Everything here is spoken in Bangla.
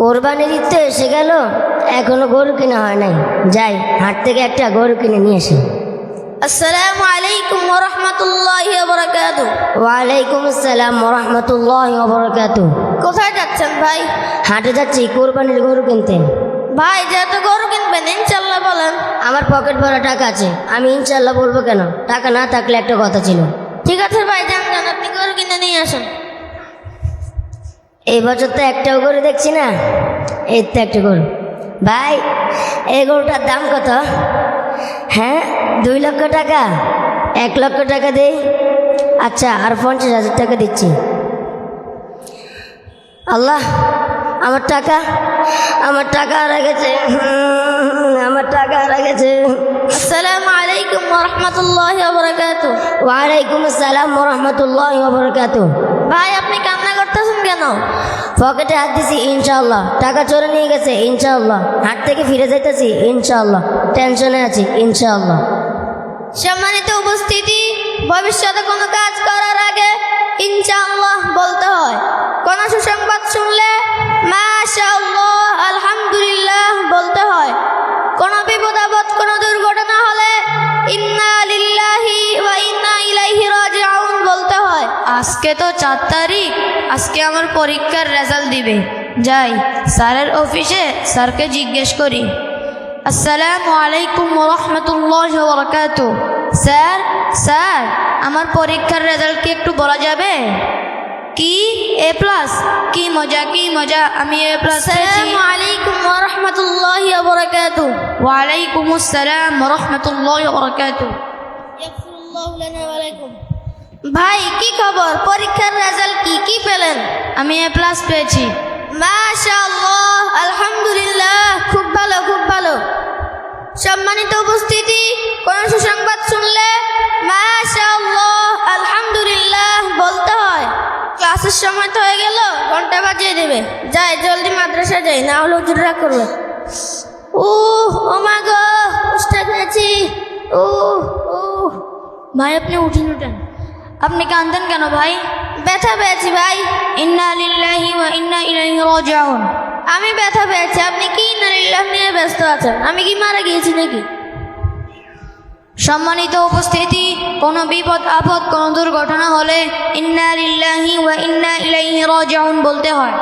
কোরবানির ঈদ তো এসে গেল। এখনও গরু কিনা হয় নাই। যাই হাট থেকে একটা গরু কিনে নিয়ে আসি। আসসালামু আলাইকুম ওরহমতুল্লাহ বরকাত ওয়ালাইকুম আসসালাম রহমতুল্লাহ বরকাত কোথায় যাচ্ছেন ভাই? হাটে যাচ্ছি কোরবানির গরু কিনতে। ভাই যেহেতু গরু কিনবেন ইনশাল্লাহ বলেন। আমার পকেট ভরা টাকা আছে। আমি ইনশাল্লাহ বলব কেন? টাকা না থাকলে একটা কথা ছিল। ঠিক আছে ভাই যান আপনি গরু কিনে নিয়ে আসুন। এই বছর তো একটাও গরু দেখছি না। এই তো একটা গরু। ভাই, এই গরুটার দাম কত? হ্যাঁ দুই লক্ষ টাকা। এক লক্ষ টাকা দেই। আচ্ছা আর পঞ্চাশ হাজার টাকা দিচ্ছি। আল্লাহ, আমার টাকা আমার টাকা হারা গেছে। আমার টাকা হারা গেছে। আসসালামু আলাইকুম ওরহমতুল্লাহ বরকাত ওয়ালাইকুম আসসালাম রহমতুল্লাহ ভাই, আপনি কেন পকেটে হাত দিছি ইনশাল্লাহ টাকা চোরে নিয়ে গেছে ইনশাল্লাহ হাট থেকে ফিরে যাইতেছি ইনশাল্লাহ টেনশনে আছি ইনশাল্লাহ সম্মানিত উপস্থিতি ভবিষ্যতে কোনো কাজ করার আগে ইনশাআল্লাহ বলতে হয়। কোন সুসংবাদ শুনলে মাশাআল্লাহ আলহামদুলিল্লাহ বলতে হয়। কোন বিপদ আপদ কোন দুর্ঘটনা হলে ইন্না লিল্লাহি ওয়া ইন্না ইলাইহি রাজিউন বলতে হয়। আজকে তো চার তারিখ। আজকে আমার পরীক্ষার রেজাল্ট দিবে। যাই স্যারের অফিসে স্যারকে জিজ্ঞেস করি আসসালামু আলাইকুম রহমতুল্লাহ বরকাত স্যার স্যার আমার পরীক্ষার রেজাল্ট কি একটু বলা যাবে? কি? এ প্লাস কি মজা কি মজা? আমি এ প্লাস আসসালামু আলাইকুম রহমতুল্লাহ বরকাত ওয়ালাইকুম আসসালাম রহমতুল্লাহ বরকাত ভাই, কি খবর? পরীক্ষার রেজাল্ট কি? কি পেলেন? আমি এ প্লাস পেয়েছি। আলহামদুলিল্লাহ। খুব ভালো খুব ভালো। সম্মানিত উপস্থিতি, কোন সুসংবাদ শুনলে? আলহামদুলিল্লাহ, বলতে হয়। ক্লাসের সময় তো হয়ে গেল, ঘণ্টা বাজিয়ে দেবে। যাই, জলদি মাদ্রাসা যাই, না হলে হুজুররা করবে। ও ও মা গো কষ্ট পেয়েছি ও ও ভাই, আপনি উঠেন উঠেন। আপনি কাঁদেন কেন ভাই? ব্যথা পেয়েছি ভাই। ইন্না লিল্লাহি ওয়া ইন্না ইলাইহি রাজিউন। আমি ব্যথা পেয়েছি। আপনি কি ইন্না লিল্লাহ নিয়ে ব্যস্ত আছেন? আমি কি মারা গিয়েছি নাকি? সম্মানিত উপস্থিতি কোনো বিপদ আপদ কোনো দুর্ঘটনা হলে ইন্না লিল্লাহি ওয়া ইন্না ইলাইহি রাজিউন বলতে হয়।